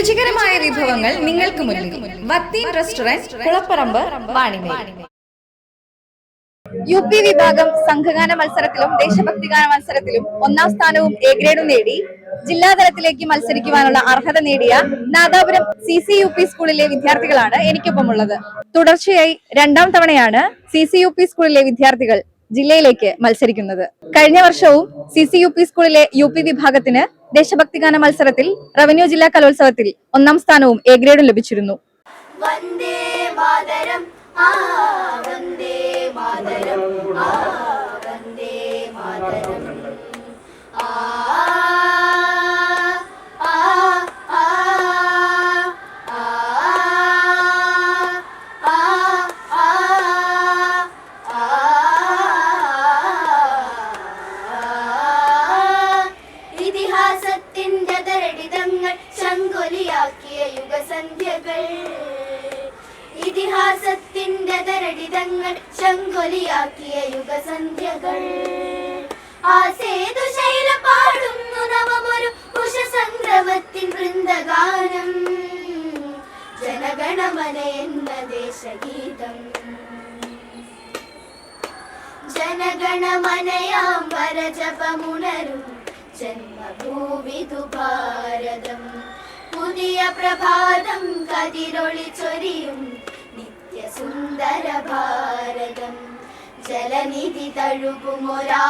രുചികരമായ വിഭവങ്ങൾ നിങ്ങൾക്ക് മുന്നിൽ Vatheen restaurant Kulapparambu Vanimel U P വിഭാഗം സംഘഗാന മത്സരത്തിലും ദേശഭക്തിഗാന മത്സരത്തിലും ഒന്നാം സ്ഥാനവും എ ഗ്രേഡും നേടി. ജില്ലാതലത്തിലേക്ക് മത്സരിക്കുവാനുള്ള അർഹത നേടിയ Nadapuram C C U P സ്കൂളിലെ വിദ്യാർത്ഥികളാണ് എനിക്കൊപ്പമുള്ളത്. തുടർച്ചയായി രണ്ടാം തവണയാണ് സി സി യു പി സ്കൂളിലെ വിദ്യാർത്ഥികൾ ജില്ലയിലേക്ക് മത്സരിക്കുന്നത്. കഴിഞ്ഞ വർഷവും സി സി യു പി സ്കൂളിലെ യു പി വിഭാഗത്തിന് ദേശഭക്തിഗാന മത്സരത്തിൽ റവന്യൂ ജില്ലാ കലോത്സവത്തിൽ ഒന്നാം സ്ഥാനവും എ ഗ്രേഡും ലഭിച്ചിരുന്നു. വന്ദേ മാതരം ആ യുഗസന്ധ്യകൾ ഇതിഹാസത്തിന്റെ തരടിതങ്ങൾ ശങ്കൊലിയാക്കിയ യുഗസന്ധ്യകൾ. ആ സേതു ശൈല പാടുന്നു നവമൊരു കുശസംക്രമത്തിൻ വൃന്ദഗാനം. ജനഗണമന എന്ന ദേശഗീതം. ജനഗണമനയാം വരജപമുണരും ജന്മഭൂവിതു ഭാരതം. പുതിയ പ്രഭാതം കതിരൊളി ചൊരിയും നിത്യസുന്ദര ഭാരതം. ജലനിധി തഴുകുമൊരാദ്രഭൂമി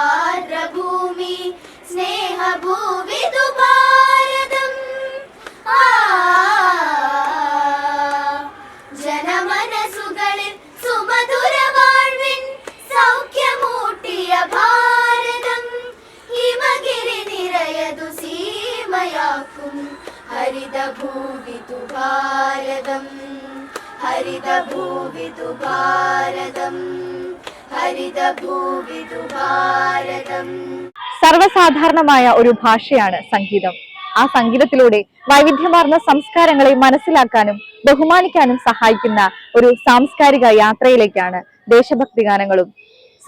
സ്നേഹഭൂവിതു ഭാരതം ആ ജനമനസുകളിൽ സുമധുര വാഴ്വിൻ സൗഖ്യമൂട്ടിയ ഭാരതം. ഹിമഗിരി നിറയതു സീമയാക്കും. ഹരിതഭൂവിതു ഭാരതം. ഹരിതഭൂവിതു ഭാരതം. ഹരിതഭൂവിതു ഭാരതം. സർവസാധാരണമായ ഒരു ഭാഷയാണ് സംഗീതം. ആ സംഗീതത്തിലൂടെ വൈവിധ്യമാർന്ന സംസ്കാരങ്ങളെ മനസ്സിലാക്കാനും ബഹുമാനിക്കാനും സഹായിക്കുന്ന ഒരു സാംസ്കാരിക യാത്രയിലേക്കാണ് ദേശഭക്തി ഗാനങ്ങളും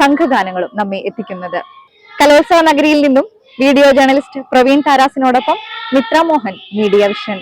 സംഘഗാനങ്ങളും നമ്മെ എത്തിക്കുന്നത്. കലോത്സവ നഗരിയിൽ നിന്നും വീഡിയോ ജേർണലിസ്റ്റ് പ്രവീൺ താരാസിനോടൊപ്പം മിത്ര മോഹൻ മീഡിയ വിഷൻ.